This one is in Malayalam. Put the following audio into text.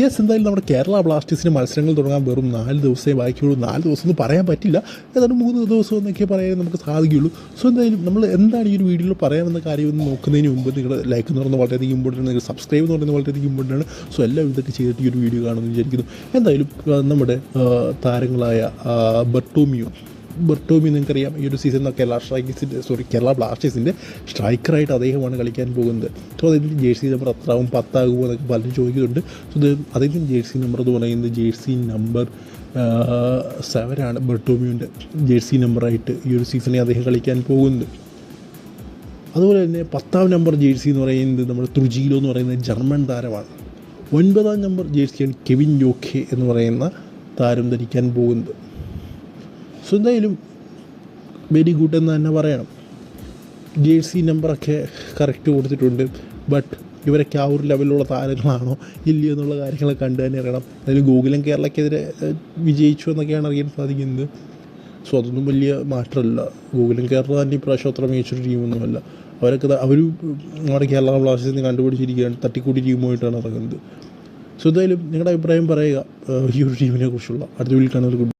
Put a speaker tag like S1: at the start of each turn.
S1: യെസ് എന്തായാലും നമ്മുടെ കേരള ബ്ലാസ്റ്റേഴ്സിന് മത്സരങ്ങൾ തുടങ്ങാൻ വെറും നാല് ദിവസമേ ബാക്കിയുള്ളൂ. നാല് ദിവസം എന്ന് പറയാൻ പറ്റില്ല. ഏതാണ്ട് മൂന്ന് ദിവസം എന്നൊക്കെ പറയാൻ നമുക്ക് സാധിക്കുകയുള്ളൂ. സോ എന്തായാലും നമ്മൾ എന്താണ് ഈ ഒരു വീഡിയോയിൽ പറയാമെന്ന കാര്യം ഒന്ന് നോക്കുന്നതിന് മുമ്പ് നിങ്ങൾ ലൈക്ക് എന്ന് പറയുന്നത് വളരെയധികം ഇമ്പോർട്ടന്റ് നിങ്ങൾ സബ്സ്ക്രൈബ് എന്ന് പറയുന്നത് വളരെയധികം ഇമ്പോർട്ടന്റ് ആണ്. സോ എല്ലാം ഇതൊക്കെ ചെയ്തിട്ട് ഈ ഒരു വീഡിയോ കാണുമെന്ന് വിചാരിക്കുന്നു. എന്തായാലും നമ്മുടെ താരങ്ങളായ ബർട്ടോമിയോ ബർട്ടോമി നിങ്ങൾക്കറിയാം ഈ ഒരു സീസൺ കേരള സ്ട്രൈക്കേഴ്സിന്റെ സോറി കേരള ബ്ലാസ്റ്റേഴ്സിന്റെ സ്ട്രൈക്കറായിട്ട് അദ്ദേഹമാണ് കളിക്കാൻ പോകുന്നത്. സോ അതിന്റെ ജേഴ്സി നമ്പർ അത്രാവും പത്താകുമോ എന്നൊക്കെ പലരും ചോദിക്കുന്നുണ്ട്. സോ അദ്ദേഹത്തിന്റെ ജേഴ്സി നമ്പർ എന്ന് പറയുന്നത് ജേഴ്സി നമ്പർ സെവനാണ് ബർട്ടോമിയുടെ ജേഴ്സി നമ്പറായിട്ട് ഈ ഒരു സീസണിൽ അദ്ദേഹം കളിക്കാൻ പോകുന്നത്. അതുപോലെ തന്നെ പത്താം നമ്പർ ജേഴ്സി എന്ന് പറയുന്നത് നമ്മുടെ തുർജീലോ എന്ന് പറയുന്ന ജർമ്മൻ താരമാണ്. ഒൻപതാം നമ്പർ ജേഴ്സിയാണ് കെവിൻ യോഖെ എന്ന് പറയുന്ന താരം ധരിക്കാൻ പോകുന്നത്. സോ എന്തായാലും വെരി ഗുഡ് എന്ന് തന്നെ പറയണം. ജേഴ്സി നമ്പറൊക്കെ കറക്റ്റ് കൊടുത്തിട്ടുണ്ട്. ബട്ട് ഇവരൊക്കെ ആ ഒരു ലെവലിലുള്ള താരങ്ങളാണോ? ഇല്ലയോ എന്നുള്ള കാര്യങ്ങളൊക്കെ കണ്ടു തന്നെ അറിയണം. അതിൽ ഗൂഗിളും കേരളക്കെതിരെ വിജയിച്ചു എന്നൊക്കെയാണ് അറിയാൻ സാധിക്കുന്നത്. സോ അതൊന്നും വലിയ മാറ്റമല്ല. ഗൂഗിളും കേരള തന്നെ ഇപ്രാവശ്യം അത്ര മികച്ചൊരു ടീമൊന്നുമല്ല. അവരൊക്കെ അവർ നമ്മുടെ കേരള ബ്ലാസ്റ്റേഴ്സിന് കണ്ടുപിടിച്ചിരിക്കുകയാണ്. തട്ടിക്കൂട്ടി ടീമുമായിട്ടാണ് ഇറങ്ങുന്നത്. സോ എന്തായാലും നിങ്ങളുടെ അഭിപ്രായം പറയുക ഈ ഒരു ടീമിനെ കുറിച്ചുള്ള. അടുത്ത വീട്ടിൽ കാണുന്നത്